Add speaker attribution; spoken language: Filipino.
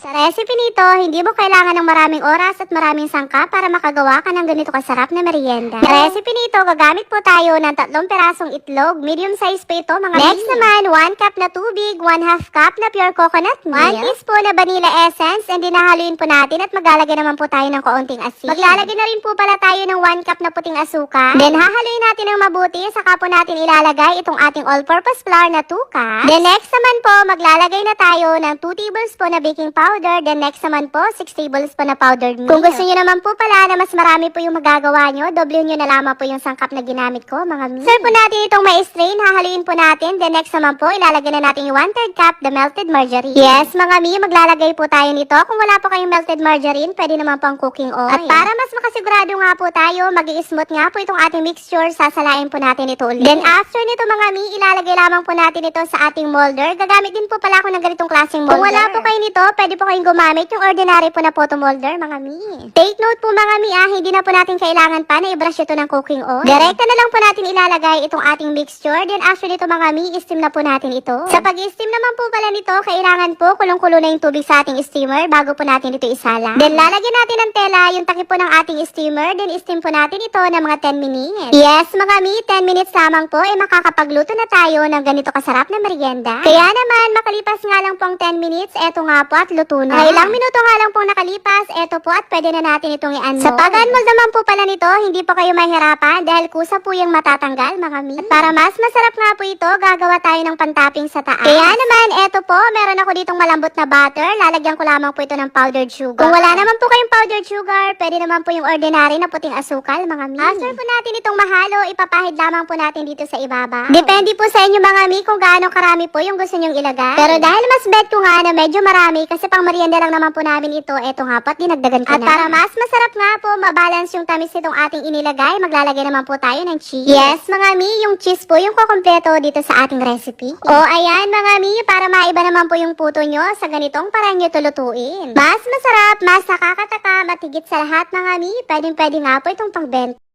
Speaker 1: Sa recipe nito, hindi mo kailangan ng maraming oras at maraming sangka para makagawa ka ng ganito kasarap na merienda. Sa recipe nito, gagamit po tayo ng tatlong perasong itlog. Medium size po ito, mga Next naman, 1 cup na tubig, 1 half cup na pure coconut milk, 1 teaspoon na vanilla essence, and dinahaluin po natin at maglalagay naman po tayo ng kaunting asin. Maglalagay na rin po pala tayo ng 1 cup na puting asukal. Then, hahaluin natin ng mabuti, saka po natin ilalagay itong ating all-purpose flour na 2 cups. Then, next naman po, maglalagay na tayo ng 2 tablespoon na baking powder. Then, next naman po, 6 tablespoon na powdered milk. Kung gusto nyo naman po pala na mas marami po yung magagawa nyo, doble nyo na lamang po yung sangkap na ginamit ko, mga mi. Serve po natin itong may strain, hahaluin po natin. Then, next naman po, ilalagay na natin yung 1 3 cup the melted margarine. Yes, mga mi, maglalagay po tayo nito. Kung wala po kayong melted margarine, pwede naman po ang cooking oil. At para mas makasigurado nga po tayo, mag smooth nga po itong ating mixture, sasalain po natin ito ulit. Then, after nito mga mi, ilalagay lamang po natin ito sa ating molder. Gagamit din po pala ako ng ganitong klaseng molder. Kung wala po kayo nito, pwede po kayong gumamit yung ordinary po na photo molder, mga mi. Take note po mga mi, ah, hindi na po natin kailangan pa na i-brush ito ng cooking oil. Direkta na lang po natin ilalagay itong ating mixture. Then, after nito mga mi, steam na po natin ito. Sa pag-steam naman po pala nito, kailangan po kulong-kulo na yung tubig sa ating steamer bago po natin ito isala. Then, lalagyan natin ng tela yung takip po ng ating steamer. Then, steam po natin ito ng mga 10 minutes. Yes, mga mi, 10 minutes lamang po, eh makakapagluto na tayo ng ganito kasarap na merienda. Kaya naman, makalipas nga lang po ang 10 minutes, eto nga po at luto na. Ay, ilang minuto nga lang po nakalipas, eto po at pwede na natin itong i-unmold. Sa pag-unmold naman po pala nito, hindi po kayo mahirapan dahil kusa po yung matatanggal, mga mi. At para mas masarap nga po ito, gagawa tayo ng pantapping sa taas. Kaya naman, eto po, meron ako ditong malambot na butter. Lalagyan ko lamang po ito ng powdered sugar. Kung wala naman po kayong powdered sugar, pwede naman po yung ordinary na puting asukal, mga mi. After po natin itong mahalo, ipapahid lamang po natin dito sa ibaba. Depende po sa inyo mga mi kung gaano karami po yung gusto nyong ilagay. Pero dahil mas bet ko nga na medyo marami kasi pang merienda lang naman po namin ito, eto nga po dinagdagan ko
Speaker 2: At
Speaker 1: na. Para mas masarap nga po, mabalance yung tamis nitong ating inilagay, maglalagay naman po tayo ng cheese. Yes, mga mi, yung cheese po yung kukompleto dito sa ating recipe. O ayan mga mi, para maiba naman po yung puto nyo sa ganitong parang nyo tulutuin. Mas masarap, mas nakakatakam at higit sa lahat mga mi, pwedeng pwede nga po itong pangbenta.